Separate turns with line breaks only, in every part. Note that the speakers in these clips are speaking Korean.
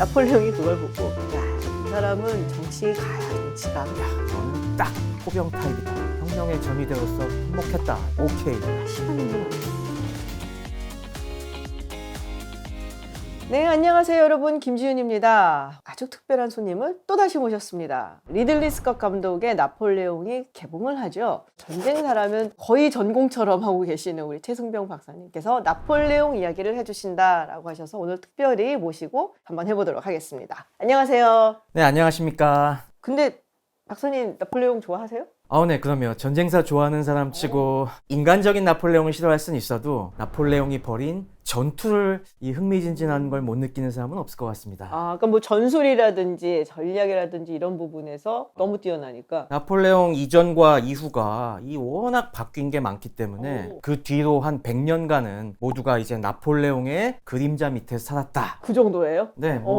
나폴레옹이 그걸 보고 야, 이 사람은 정치 가야 정치가.
너는 딱 포병 타입이다. 혁명의 전위대로서 행복했다. 오케이.
시간이 네, 안녕하세요, 여러분. 김지윤입니다. 아주 특별한 손님을 또다시 모셨습니다. 리들리 스캇 감독의 나폴레옹이 개봉을 하죠. 전쟁사라면 거의 전공처럼 하고 계시는 우리 최승병 박사님께서 나폴레옹 이야기를 해주신다라고 하셔서 오늘 특별히 모시고 한번 해보도록 하겠습니다. 안녕하세요.
네, 안녕하십니까.
근데 박사님 나폴레옹 좋아하세요?
아, 네, 그럼요. 전쟁사 좋아하는 사람 치고 인간적인 나폴레옹을 싫어할 수는 있어도 나폴레옹이 벌인 전투를 이 흥미진진한 걸 못 느끼는 사람은 없을 것 같습니다.
아, 그러니까 뭐 전술이라든지 전략이라든지 이런 부분에서 너무 뛰어나니까
나폴레옹 이전과 이후가 이 워낙 바뀐 게 많기 때문에
오.
그 뒤로 한 100년간은 모두가 이제 나폴레옹의 그림자 밑에 살았다.
그 정도예요?
네, 뭐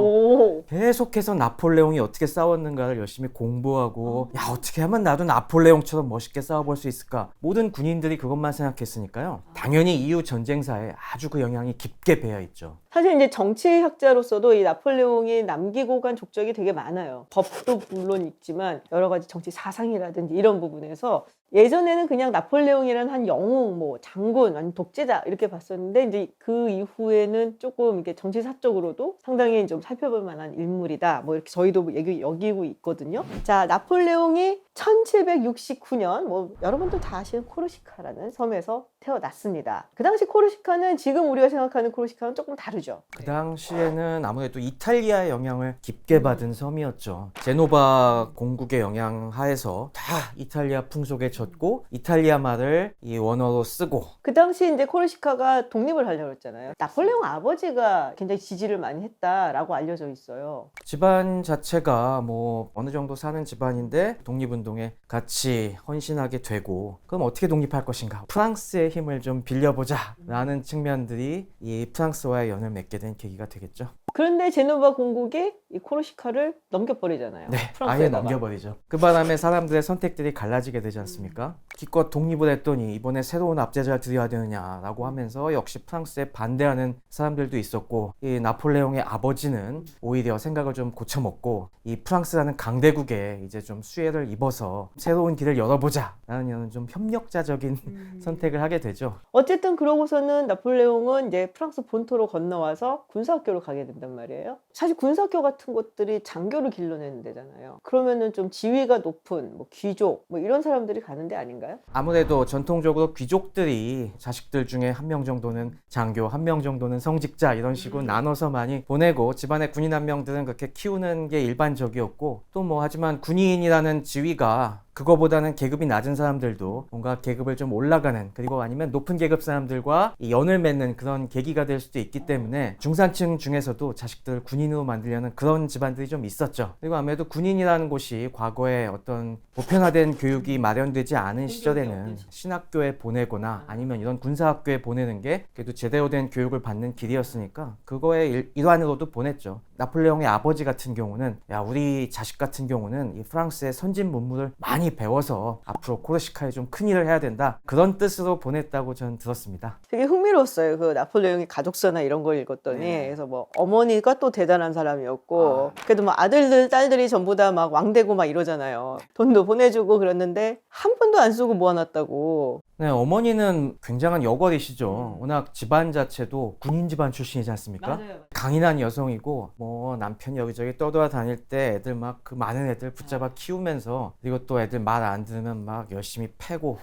오.
계속해서 나폴레옹이 어떻게 싸웠는가를 열심히 공부하고 야 어떻게 하면 나도 나폴레옹처럼 멋있게 싸워볼 수 있을까 모든 군인들이 그것만 생각했으니까요 당연히 이후 전쟁사에 아주 그 영 향이 깊게 배어 있죠
사실 이제 정치학자로서도 이 나폴레옹이 남기고 간 족적이 되게 많아요. 법도 물론 있지만 여러 가지 정치 사상이라든지 이런 부분에서 예전에는 그냥 나폴레옹이라는 한 영웅, 뭐 장군, 아니 독재자 이렇게 봤었는데 이제 그 이후에는 조금 이렇게 정치사적으로도 상당히 좀 살펴볼 만한 인물이다. 뭐 이렇게 저희도 얘기 여기고 있거든요. 자, 나폴레옹이 1769년 뭐 여러분도 다 아시는 코르시카라는 섬에서 태어났습니다. 그 당시 코르시카는 지금 우리가 생각하는 코르시카는 조금 다르죠.
그 당시에는 아무래도 이탈리아의 영향을 깊게 받은 섬이었죠 제노바 공국의 영향 하에서 다 이탈리아 풍속 에 젖고 이탈리아 말을 이 원어로 쓰고
그 당시 이제 코르시카가 독립을 하려고 했잖아요. 나폴레옹 아버지가 굉장히 지지를 많이 했다라고 알려져 있어요.
집안 자체가 뭐 어느 정도 사는 집안인데 독립운동에 같이 헌신하게 되고 그럼 어떻게 독립할 것인가 프랑스의 힘을 좀 빌려보자 라는 측면들이 이 프랑스와의 연을 맺게 된 계기가 되겠죠
그런데 제노바 공국이 이 코르시카를 넘겨버리잖아요.
네 아예
프랑스에다가.
넘겨버리죠 그 바람에 사람들의 선택들이 갈라지게 되지 않습니까 기껏 독립을 했더니 이번에 새로운 압제자를 들여야 되느냐라고 하면서 역시 프랑스에 반대하는 사람들도 있었고 이 나폴레옹의 아버지는 오히려 생각을 좀 고쳐먹고 이 프랑스라는 강대국에 이제 좀 수혜를 입어서 새로운 길을 열어보자라는 이런 좀 협력자적인 선택을 하게 되죠.
어쨌든 그러고서는 나폴레옹은 이제 프랑스 본토로 건너와서 군사학교로 가게 된단 말이에요. 사실 군사학교 같은 것들이 장교를 길러내는 데잖아요. 그러면은 좀 지위가 높은 뭐 귀족 뭐 이런 사람들이 가는 데 아닌가요?
아무래도 전통적으로 귀족들이 자식들 중에 한 명 정도는 장교, 한 명 정도는 성직자 이런 식으로 나눠서 많이 보내고 집안의 군인 한 명들은 그렇게 키우는 게 일반적이었고 또 뭐 하지만 군인이라는 지위가 그거보다는 계급이 낮은 사람들도 뭔가 계급을 좀 올라가는 그리고 아니면 높은 계급 사람들과 이 연을 맺는 그런 계기가 될 수도 있기 때문에 중산층 중에서도 자식들을 군인으로 만들려는 그런 집안들이 좀 있었죠. 그리고 아무래도 군인이라는 곳이 과거에 어떤 보편화된 교육이 마련되지 않은 시절에는 신학교에 보내거나 아니면 이런 군사학교에 보내는 게 그래도 제대로 된 교육을 받는 길이었으니까 그거의 일, 일환으로도 보냈죠. 나폴레옹의 아버지 같은 경우는 야 우리 자식 같은 경우는 이 프랑스의 선진 문물을 많이 배워서 앞으로 코르시카에 좀 큰 일을 해야 된다 그런 뜻으로 보냈다고 저는 들었습니다.
되게 흥미로웠어요. 그 나폴레옹의 가족서나 이런 걸 읽었더니
네.
그래서 뭐 어머니가 또 대단한 사람이었고
아.
그래도 뭐 아들들 딸들이 전부 다 막 왕되고 막 이러잖아요. 돈도 보내주고 그랬는데 한 푼도 안 쓰고 모아놨다고.
네 어머니는 굉장한 여걸이시죠. 워낙 집안 자체도 군인 집안 출신이지 않습니까? 강인한 여성이고 뭐 남편이 여기저기 떠돌아다닐 때 애들 막 그 많은 애들 붙잡아 키우면서 그리고 또 애들 말 안 들으면 막 열심히 패고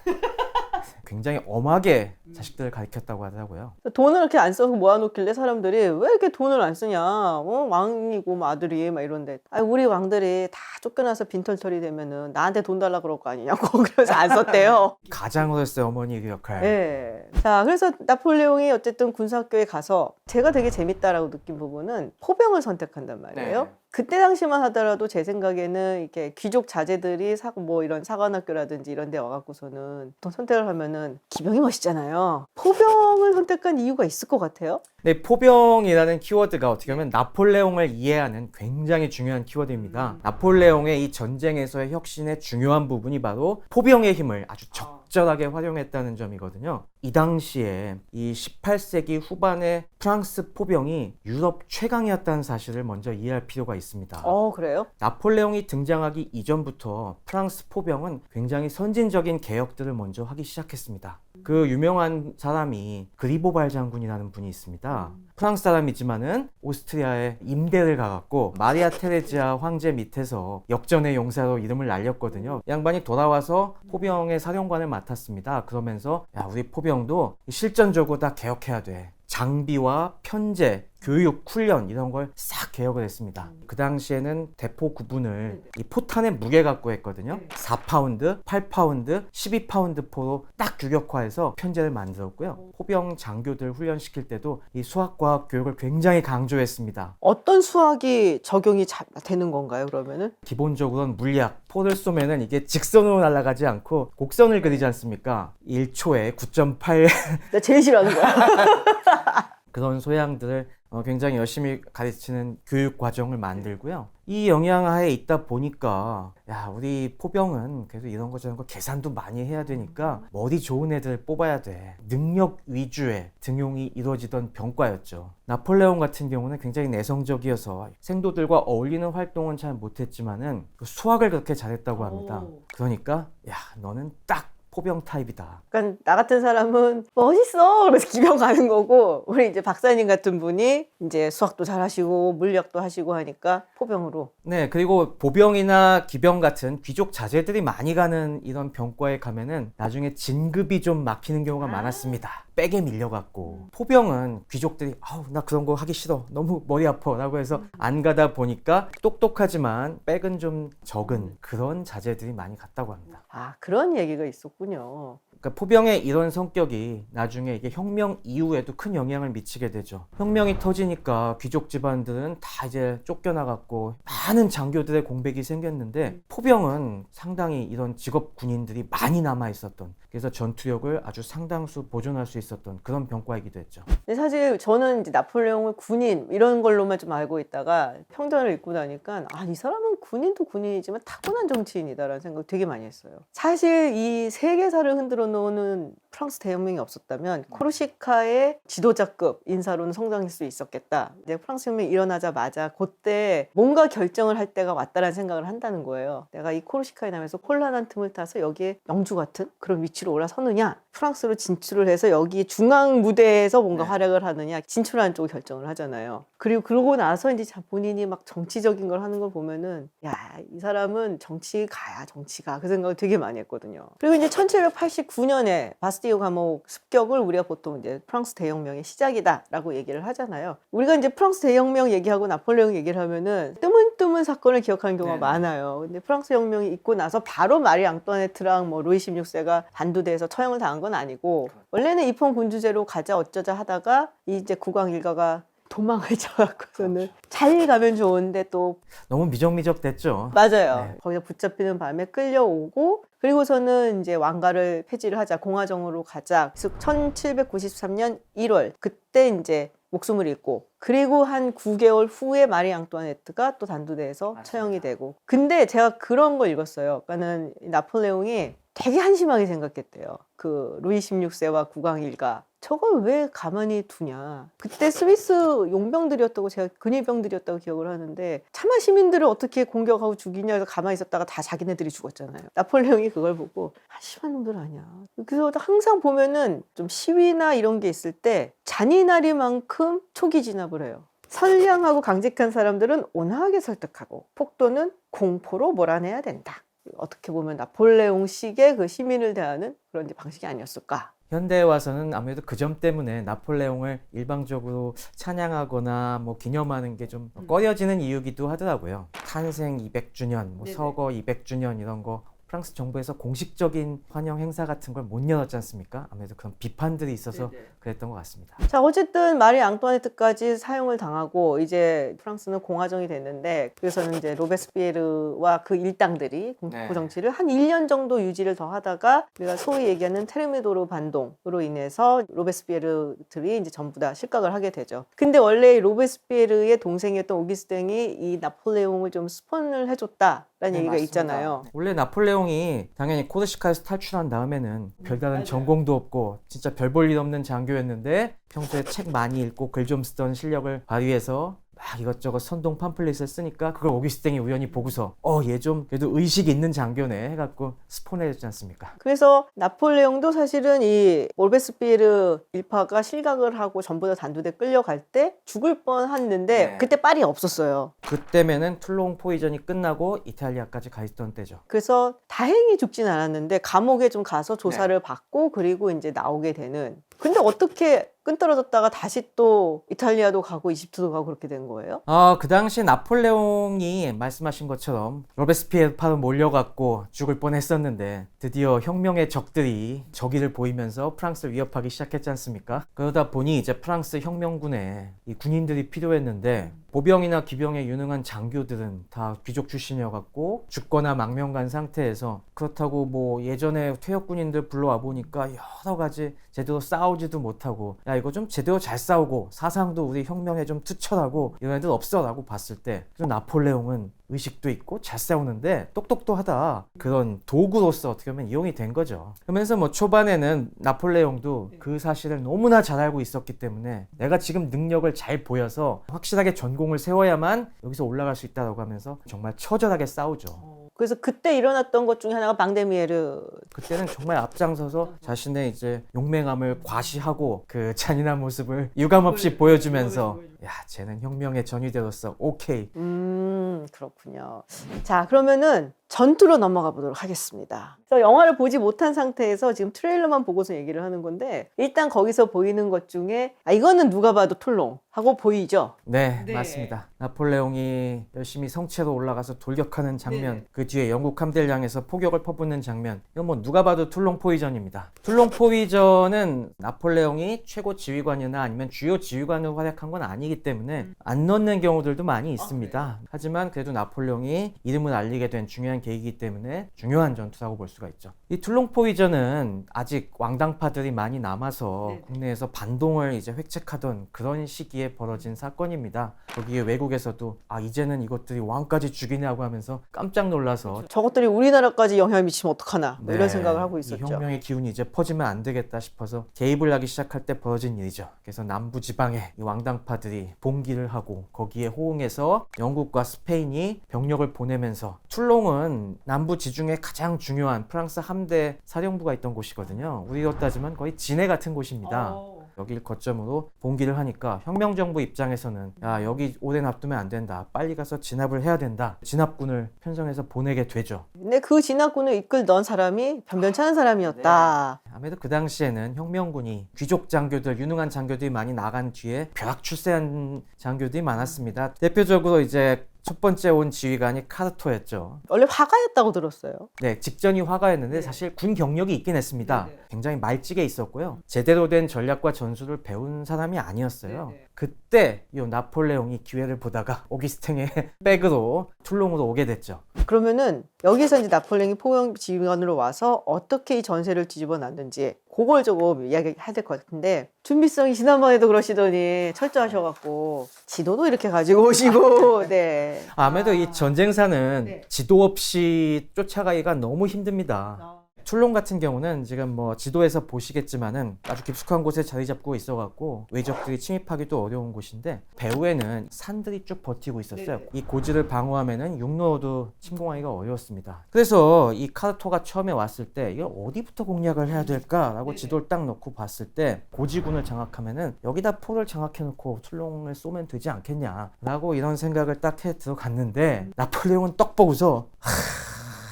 굉장히 엄하게 자식들을 가르쳤다고 하더라고요.
돈을 이렇게 안 써서 모아놓길래 사람들이 왜 이렇게 돈을 안 쓰냐? 어, 왕이고 뭐 아들이 막 이런데 아 우리 왕들이 다 쫓겨나서 빈털털이 되면은 나한테 돈 달라 그럴 거 아니냐고 그래서 안 썼대요.
가장으로서의 어머니의 그 역할.
네. 자, 그래서 나폴레옹이 어쨌든 군사학교에 가서 제가 되게 재밌다라고 느낀 부분은 포병을 선택한단 말이에요.
네.
그때 당시만 하더라도 제 생각에는 이렇게 귀족 자제들이 사, 뭐 이런 사관학교라든지 이런 데 와갖고서는 또 선택을 하면은 기병이 멋있잖아요. 포병을 선택한 이유가 있을 것 같아요.
네, 포병이라는 키워드가 어떻게 보면 나폴레옹을 이해하는 굉장히 중요한 키워드입니다. 나폴레옹의 이 전쟁에서의 혁신의 중요한 부분이 바로 포병의 힘을 아주 적절하게 활용했다는 점이거든요. 이 당시에 이 18세기 후반의 프랑스 포병이 유럽 최강이었다는 사실을 먼저 이해할 필요가 있습니다.
어 그래요?
나폴레옹이 등장하기 이전부터 프랑스 포병은 굉장히 선진적인 개혁들을 먼저 하기 시작했습니다. 그 유명한 사람이 그리보발 장군이라는 분이 있습니다. 프랑스 사람이지만은 오스트리아에 임대를 가갖고 마리아 테레지아 황제 밑에서 역전의 용사로 이름을 날렸거든요. 양반이 돌아와서 포병의 사령관을 맡았습니다. 그러면서 야 우리 포병도 실전적으로 다 개혁해야 돼. 장비와 편제, 교육, 훈련 이런 걸 싹 개혁을 했습니다. 그 당시에는 대포 구분을 이 포탄의 무게 갖고 했거든요. 4파운드, 8파운드, 12파운드 포로 딱 규격화해서 편제를 만들었고요. 포병 장교들 훈련시킬 때도 이 수학과학 교육을 굉장히 강조했습니다.
어떤 수학이 적용이 자- 되는 건가요? 그러면은
기본적으로는 물리학, 쏘면은 이게 직선으로 날아가지 않고 곡선을 그리지 않습니까? 1초에 9.8
나 제일 싫어하는 거야.
그런 소양들을 어, 굉장히 열심히 가르치는 교육 과정을 만들고요. 이 영향하에 있다 보니까 야 우리 포병은 그래도 이런 거 저런 거 계산도 많이 해야 되니까 머리 좋은 애들 뽑아야 돼. 능력 위주의 등용이 이루어지던 병과였죠. 나폴레옹 같은 경우는 굉장히 내성적이어서 생도들과 어울리는 활동은 잘 못했지만은 그 수학을 그렇게 잘했다고 합니다.
오.
그러니까 야 너는 딱 포병 타입이다.
그러니까 나 같은 사람은 멋있어. 그래서 기병 가는 거고 우리 이제 박사님 같은 분이 이제 수학도 잘하시고 물리학도 하시고 하니까 포병으로.
네, 그리고 보병이나 기병 같은 귀족 자제들이 많이 가는 이런 병과에 가면은 나중에 진급이 좀 막히는 경우가 많았습니다. 백에 밀려갖고 포병은 귀족들이 아우 나 그런 거 하기 싫어 너무 머리 아파라고 해서 안 가다 보니까 똑똑하지만 백은 좀 적은 그런 자제들이 많이 갔다고 합니다.
아 그런 얘기가 있었군요.
그러니까 포병의 이런 성격이 나중에 이게 혁명 이후에도 큰 영향을 미치게 되죠. 혁명이 터지니까 귀족 집안들은 다 이제 쫓겨나갔고 많은 장교들의 공백이 생겼는데 포병은 상당히 이런 직업 군인들이 많이 남아 있었던 그래서 전투력을 아주 상당수 보존할 수 있었던 그런 병과이기도 했죠.
근데 사실 저는 이제 나폴레옹을 군인 이런 걸로만 좀 알고 있다가 평전을 읽고 나니까 아 이 사람은 군인도 군인이지만 타고난 정치인이다라는 생각 되게 많이 했어요. 사실 이 세계사를 흔들어 놓는 프랑스 대혁명이 없었다면 코르시카의 지도자급 인사로는 성장할 수 있었겠다. 근데 프랑스 혁명이 일어나자마자 그때 뭔가 결정을 할 때가 왔다라는 생각을 한다는 거예요. 내가 이 코르시카에 나면서 혼란한 틈을 타서 여기에 영주 같은 그런 위치로 올라서느냐, 프랑스로 진출을 해서 여기 중앙 무대에서 뭔가
네.
활약을 하느냐, 진출하는 쪽을 결정을 하잖아요. 그리고 그러고 나서 이제 자- 본인이 막 정치적인 걸 하는 걸 보면은 야, 이 사람은 정치 가야 정치가 그 생각을 되게 많이 했거든요. 그리고 이제 1789년에 바스티 유 감옥 습격을 우리가 보통 이제 프랑스 대혁명의 시작이다라고 얘기를 하잖아요. 우리가 이제 프랑스 대혁명 얘기하고 나폴레옹 얘기를 하면은 뜨문뜨문 사건을 기억하는 경우가
네.
많아요. 근데 프랑스 혁명이 있고 나서 바로 마리 앙토네트랑 뭐 루이 16세가 반두대에서 처형을 당한 건 아니고 원래는 입헌 군주제로 가자 어쩌자 하다가 이제 국왕 일가가 도망을 쳐갖고서는 잘 가면 좋은데 또
너무 미적미적 됐죠.
맞아요.
네.
거기서 붙잡히는 밤에 끌려오고 그리고서는 이제 왕가를 폐지를 하자 공화정으로 가자. 그래서 1793년 1월 그때 이제 목숨을 잃고 그리고 한 9개월 후에 마리 앙뚜아네트가 또 단두대에서
맞습니다.
처형이 되고 근데 제가 그런 걸 읽었어요. 그러니까는 이 나폴레옹이 되게 한심하게 생각했대요. 그 루이 16세와 국왕 일가 저걸 왜 가만히 두냐. 그때 스위스 용병들이었다고 제가 근위병들이었다고 기억을 하는데 차마 시민들을 어떻게 공격하고 죽이냐 해서 가만히 있었다가 다 자기네들이 죽었잖아요. 나폴레옹이 그걸 보고 한심한 놈들 아니야. 그래서 항상 보면은 좀 시위나 이런 게 있을 때 잔인하리만큼 초기 진압을 해요. 선량하고 강직한 사람들은 온화하게 설득하고 폭도는 공포로 몰아내야 된다. 어떻게 보면 나폴레옹식의 그 시민을 대하는 그런 방식이 아니었을까.
현대에 와서는 아무래도 그 점 때문에 나폴레옹을 일방적으로 찬양하거나 뭐 기념하는 게좀
음.
꺼려지는 이유기도 하더라고요. 탄생 200주년, 뭐
네네.
서거 200주년 이런 거 프랑스 정부에서 공식적인 환영 행사 같은 걸 못 열었지 않습니까? 아무래도 그런 비판들이 있어서 그랬던 것 같습니다.
자, 어쨌든 마리 앙뚜아네트까지 사용을 당하고 이제 프랑스는 공화정이 됐는데 그래서는 이제 로베스피에르와 그 일당들이 공포
네.
정치를 한 1년 정도 유지를 더 하다가 우리가 소위 얘기하는 테르미도르 반동으로 인해서 로베스피에르들이 이제 전부 다 실각을 하게 되죠. 근데 원래 이 로베스피에르의 동생이었던 오기스탱이 이 나폴레옹을 좀 스폰을 해줬다. 얘기가
네, 맞습니다.
있잖아요.
원래 나폴레옹이 당연히 코르시카에서 탈출한 다음에는 별다른. 전공도 없고 진짜 별 볼 일 없는 장 교였는데 평소에 책 많이 읽고 글 좀 쓰던 실력을 발휘해서 막 이것저것 선동 팜플릿을 쓰니까 그걸 오기스탱이 우연히 보고서 어 얘 좀 그래도 의식 있는 장교네 해갖고 스폰해줬지 않습니까?
그래서 나폴레옹도 사실은 이 오르베스피에르 일파가 실각을 하고 전부 다 단두대 끌려갈 때 죽을 뻔했는데
네.
그때 빨이 없었어요.
그때면은 툴롱 포이전이 끝나고 이탈리아까지 가 있던 때죠.
그래서 다행히 죽진 않았는데 감옥에 좀 가서
네.
조사를 받고 그리고 이제 나오게 되는. 근데 어떻게 끈떨어졌다가 다시 또 이탈리아도 가고 이집트도 가고 그렇게 된 거예요?
어, 그 당시 나폴레옹이 말씀하신 것처럼 로베스피에르파로 몰려갔고 죽을 뻔했었는데 드디어 혁명의 적들이 적의를 보이면서 프랑스를 위협하기 시작했지 않습니까? 그러다 보니 이제 프랑스 혁명군에 이 군인들이 필요했는데 보병이나 기병에 유능한 장교들은 다 귀족 출신이어갖고 죽거나 망명간 상태에서 그렇다고 뭐 예전에 퇴역 군인들 불러와 보니까 여러 가지 제대로 싸우지도 못하고 야 이거 좀 제대로 잘 싸우고 사상도 우리 혁명에 좀 투철하고 이런 애들 없어라고 봤을 때 그래서 나폴레옹은 의식도 있고 잘 싸우는데 똑똑도 하다. 그런 도구로서 어떻게 보면 이용이 된 거죠. 그러면서 뭐 초반에는 나폴레옹도 그 사실을 너무나 잘 알고 있었기 때문에 내가 지금 능력을 잘 보여서 확실하게 전공을 세워야만 여기서 올라갈 수 있다고 하면서 정말 처절하게 싸우죠.
그래서 그때 일어났던 것 중에 하나가 방데미에르.
그때는 정말 앞장서서 자신의 이제 용맹함을 과시하고 그 잔인한 모습을 유감 없이 보여주면서 야 쟤는 혁명의 전위대로서 오케이
음, 그렇군요. 자, 그러면은 전투로 넘어가 보도록 하겠습니다. 그래서 영화를 보지 못한 상태에서 지금 트레일러만 보고서 얘기를 하는 건데, 일단 거기서 보이는 것 중에, 아, 이거는 누가 봐도 툴롱 하고 보이죠?
네,
네.
맞습니다. 나폴레옹이 열심히 성체로 올라가서 돌격하는 장면,
네.
그 뒤에 영국 함대를 향해서 포격을 퍼붓는 장면, 이건 뭐 누가 봐도 툴롱 포위전입니다. 툴롱 포위전은 나폴레옹이 최고 지휘관이나 아니면 주요 지휘관으로 활약한 건 아니 기 때문에
음.
안 넣는 경우들도 많이 있습니다.
아,
하지만 그래도 나폴레옹이 이름을 알리게 된 중요한 계기이기 때문에 중요한 전투라고 볼 수가 있죠. 이 툴롱 포위전은 아직 왕당파들이 많이 남아서
네네.
국내에서 반동을 이제 획책하던 그런 시기에 벌어진 사건입니다. 거기에 외국에서도 아 이제는 이것들이 왕까지 죽이냐고 하면서 깜짝 놀라서
저것들이 우리나라까지 영향을 미치면 어떡하나, 뭐 이런
네,
생각을 하고
이
있었죠.
혁명의 기운이 이제 퍼지면 안 되겠다 싶어서 개입을 하기 시작할 때 벌어진 일이죠. 그래서 남부 지방에 이 왕당파들이 봉기를 하고 거기에 호응해서 영국과 스페인이 병력을 보내면서 툴롱은 남부 지중해 가장 중요한 프랑스 함대 사령부가 있던 곳이거든요. 우리로 따지면 거의 진해 같은 곳입니다.
어.
여기를 거점으로 봉기를 하니까 혁명 정부 입장에서는 야 여기 오래 놔두면 안 된다 빨리 가서 진압을 해야 된다 진압군을 편성해서 보내게 되죠
근데 그 진압군을 이끌던 사람이 변변찮은 사람이었다.
아무래도 그 당시에는 혁명군이 귀족 장교들 유능한 장교들이 많이 나간 뒤에 벼락 출세한 장교들이 많았습니다 대표적으로 이제 첫 번째 온 지휘관이 카르토였죠
원래 화가였다고 들었어요.
네, 직전이 화가였는데
네.
사실 군 경력이 있긴 했습니다.
네, 네.
굉장히 말찌게 있었고요. 제대로 된 전략과 전술을 배운 사람이 아니었어요. 그때 이 나폴레옹이 기회를 보다가 오기스탱의 백으로 툴롱으로 오게 됐죠.
그러면은 여기서 이제 나폴레옹이 포용 지휘관으로 와서 어떻게 이 전세를 뒤집어 놨는지 그걸 조금 이야기해야 될 것 같은데 준비성이 지난번에도 그러시더니 철저하셔갖고 지도도 이렇게 가지고 오시고 네.
아무래도 이 전쟁사는
네.
지도 없이 쫓아가기가 너무 힘듭니다. 툴롱 같은 경우는 지금 뭐 지도에서 보시겠지만은 아주 깊숙한 곳에 자리 잡고 있어갖고 외적들이 침입하기도 어려운 곳인데 배후에는 산들이 쭉 버티고 있었어요.
네네.
이 고지를 방어하면은 육로도 침공하기가 어려웠습니다. 그래서 이 카르토가 처음에 왔을 때 이걸 어디부터 공략을 해야 될까라고
네네.
지도를 딱 놓고 봤을 때 고지군을 장악하면은 여기다 포를 장악해놓고 툴롱을 쏘면 되지 않겠냐라고 이런 생각을 딱 해 들어갔는데 나폴레옹은 떡 보고서 하,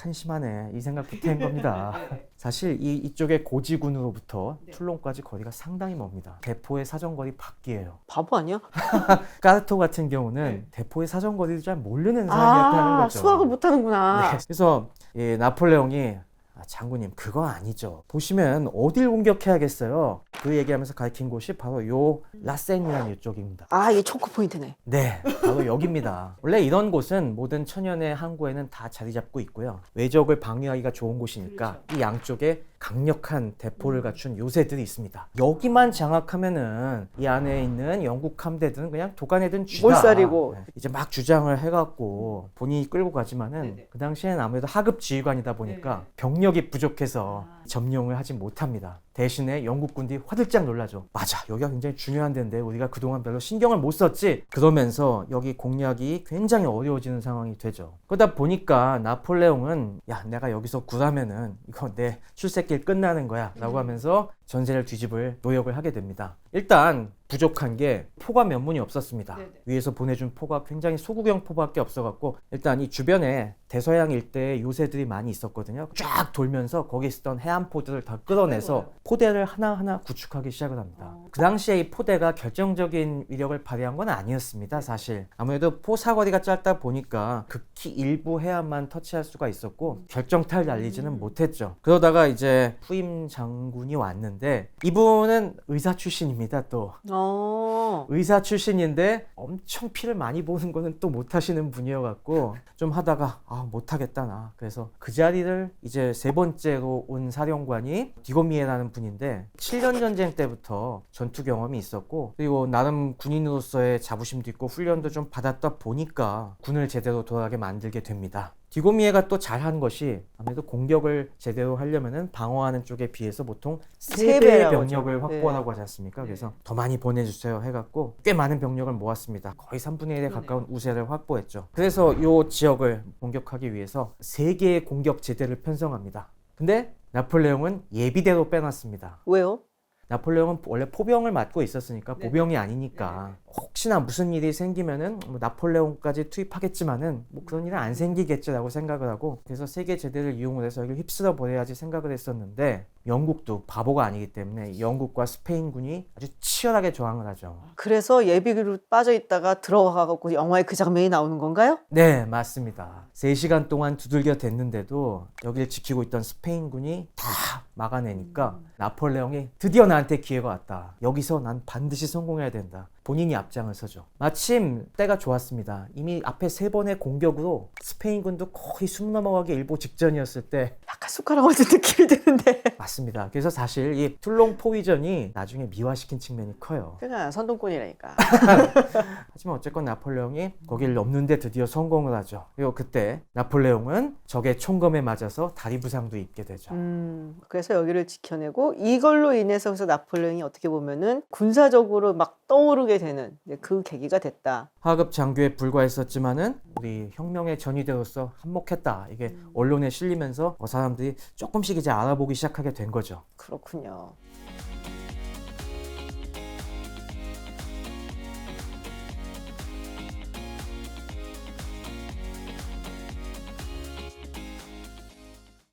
한심하네 이 생각부터 한 겁니다. 사실 이 이쪽의 고지군으로부터 툴롱까지 거리가 상당히 멉니다. 대포의 사정거리 밖이에요.
바보 아니야?
까르토 같은 경우는 대포의 사정거리를 잘 모르는 사람이었다는
아
거죠.
수학을 못하는구나.
네. 그래서 이 나폴레옹이 아, 장군님 그거 아니죠. 보시면 어딜 공격해야겠어요. 그 얘기하면서 가리킨 곳이 바로 요 라센이라는 이쪽입니다.
아 이게 초코 포인트네.
네, 바로 여기입니다. 원래 이런 곳은 모든 천연의 항구에는 다 자리 잡고 있고요. 외적을 방위하기가 좋은 곳이니까 이 양쪽에 강력한 대포를 갖춘 요새들이 있습니다. 여기만 장악하면은 이 안에 있는 영국 함대들은 그냥 도가내든 쥐다.
몰살이고.
네. 이제 막 주장을 해갖고 본인이 끌고 가지만은 그 당시에는 아무래도 하급 지휘관이다 보니까 병력이 부족해서 점령을 하지 못합니다. 대신에 영국 군들이 화들짝 놀라죠. 맞아, 여기가 굉장히 중요한 데인데 우리가 그동안 별로 신경을 못 썼지. 그러면서 여기 공략이 굉장히 어려워지는 상황이 되죠. 그러다 보니까 나폴레옹은 야, 내가 여기서 구하면은 이거 내 출세길 끝나는 거야라고 하면서 전세를 뒤집을 노력을 하게 됩니다. 일단 부족한 게 포가 몇 문이 없었습니다. 위에서 보내준 포가 굉장히 소구경 포밖에 없어갖고 일단 이 주변에 대서양 일대에 요새들이 많이 있었거든요. 쫙 돌면서 거기 있었던 해안포들을 다 끌어내서 포대를 하나하나 구축하기 시작을 합니다. 그 당시에 이 포대가 결정적인 위력을 발휘한 건 아니었습니다. 사실 아무래도 포 사거리가 짧다 보니까 극히 일부 해안만 터치할 수가 있었고 결정타를 날리지는 못했죠. 그러다가 이제 후임 장군이 왔는데 이분은 의사 출신입니다. 또
어.
의사 출신인데 엄청 피를 많이 보는 거는 또 못하시는 분이어갖고 좀 하다가 아 못하겠다 나 그래서 그 자리를 이제 세 번째로 온 사령관이 디고미에라는 분인데 7년 전쟁 때부터 전투 경험이 있었고 그리고 나름 군인으로서의 자부심도 있고 훈련도 좀 받았다 보니까 군을 제대로 돌아가게 만들게 됩니다. 디고미에가 또 잘한 것이 아무래도 공격을 제대로 하려면은 방어하는 쪽에 비해서 보통 세세 배의 병력을.
네.
확보하라고 하지 않습니까? 그래서 더 많이 보내주세요 해갖고 꽤 많은 병력을 모았습니다. 거의 3분의 1에 가까운 우세를 확보했죠. 그래서 이 지역을 공격하기 위해서 세 개의 공격 제대를 편성합니다. 근데 나폴레옹은 예비대로 빼놨습니다.
왜요?
나폴레옹은 원래 포병을 맡고 있었으니까 보병이 아니니까 혹시나 무슨 일이 생기면은 뭐 나폴레옹까지 투입하겠지만은 뭐 그런 일은 안 생기겠지라고 생각을 하고 그래서 세계 제대를 이용을 해서 여기를 휩쓸어 버려야지 생각을 했었는데 영국도 바보가 아니기 때문에 영국과 스페인군이 아주 치열하게 저항을 하죠.
그래서 예비기로 빠져 있다가 들어가갖고 영화에 그 장면이 나오는 건가요?
네, 맞습니다. 3시간 동안 두들겨 댔는데도 여기를 지키고 있던 스페인군이 다 막아내니까 나폴레옹이 드디어 나한테 기회가 왔다. 여기서 난 반드시 성공해야 된다. 본인이 앞장을 서죠. 마침 때가 좋았습니다. 이미 앞에 세 번의 공격으로 스페인군도 거의 숨 넘어가기 일보 직전이었을 때
약간 숟가락 얹은 느낌이 드는데.
맞습니다. 그래서 사실 이 툴롱 포위전이 나중에 미화시킨 측면이 커요.
그냥 선동꾼이라니까.
하지만 어쨌건 나폴레옹이 거기를 넘는데 드디어 성공을 하죠. 그리고 그때 나폴레옹은 적의 총검에 맞아서 다리 부상도 입게 되죠.
음, 그래서 여기를 지켜내고 이걸로 인해서 그래서 나폴레옹이 어떻게 보면은 군사적으로 막 떠오르게 되는 이제 그 계기가 됐다.
하급 장교에 불과했었지만은 우리 혁명의 전위대로서 한몫했다. 이게 언론에 실리면서 어, 사람들이 조금씩 이제 알아보기 시작하게 된 거죠.
그렇군요.